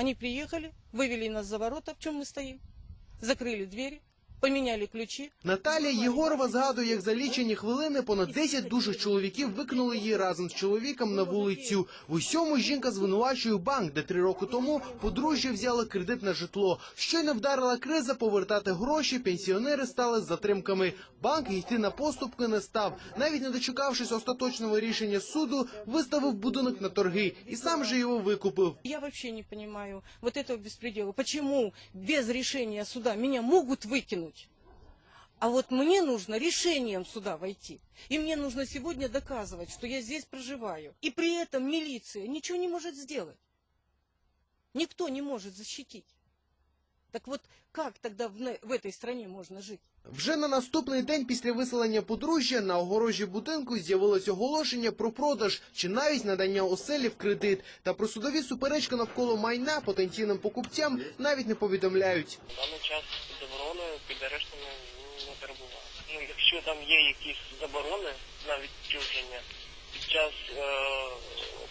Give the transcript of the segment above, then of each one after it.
Они приехали, вывели нас за ворота, в чем мы стоим, закрыли двери, поменяли ключи. Наталія Єгорова згадує, як за лічені хвилини понад 10 дужих чоловіків викинули її разом з чоловіком на вулицю. В усьому жінка звинувачує банк, де три роки тому подружжя взяли кредит на житло. Щойно вдарила криза повертати гроші, пенсіонери стали з затримками. Банк йти на поступки не став. Навіть не дочекавшись остаточного рішення суду, виставив будинок на торги і сам же його викупив. Я вообще не понимаю вот этого беспредела. Почему без решения суда меня могут выкинуть? А вот мне нужно решением суда войти. И мне нужно сегодня доказывать, что я здесь проживаю. И при этом милиция ничего не может сделать. Никто не может защитить. Так вот, как тогда в, на- в этой стране можно жить? Вже на наступний день після виселення подружжя на огорожі будинку з'явилось оголошення про продаж чи навіть надання оселі в кредит. Та про судові суперечки навколо майна потенційним покупцям навіть не повідомляють. На даний час не, не. Ну, якщо там є якісь заборони на відчуження час е,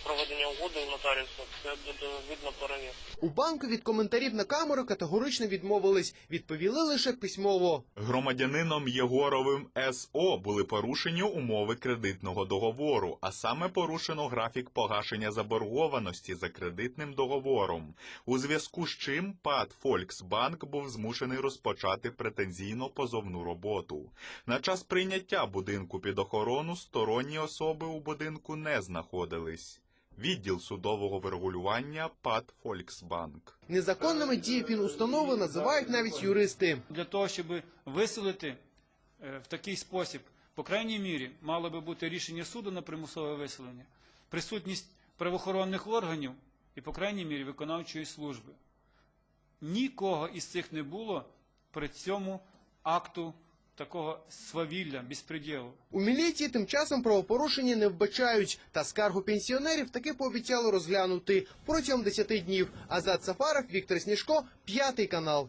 проведення угоди у нотаріуса, це буде видно перевірки. У банку від коментарів на камеру категорично відмовились. Відповіли лише письмово. Громадянином Єгоровим СО були порушені умови кредитного договору, а саме порушено графік погашення заборгованості за кредитним договором, у зв'язку з чим ПАД Фольксбанк був змушений розпочати претензійно позовну роботу. На час прийняття будинку під охорону сторонні особи у будинку не знаходились. Відділ судового врегулювання ПАД Фольксбанк. Незаконними дії фінустанови називають навіть юристи. для того, щоб виселити е, в такий спосіб, по крайній мірі, мало би бути рішення суду на примусове виселення, присутність правоохоронних органів і, по крайній мірі, виконавчої служби. Нікого із цих не було при цьому акту такого свавілля, безпреділу. У міліції тим часом правопорушення не вбачають, та скаргу пенсіонерів таки пообіцяли розглянути протягом 10 днів. Азат Сафаров, Віктор Сніжко, п'ятий канал.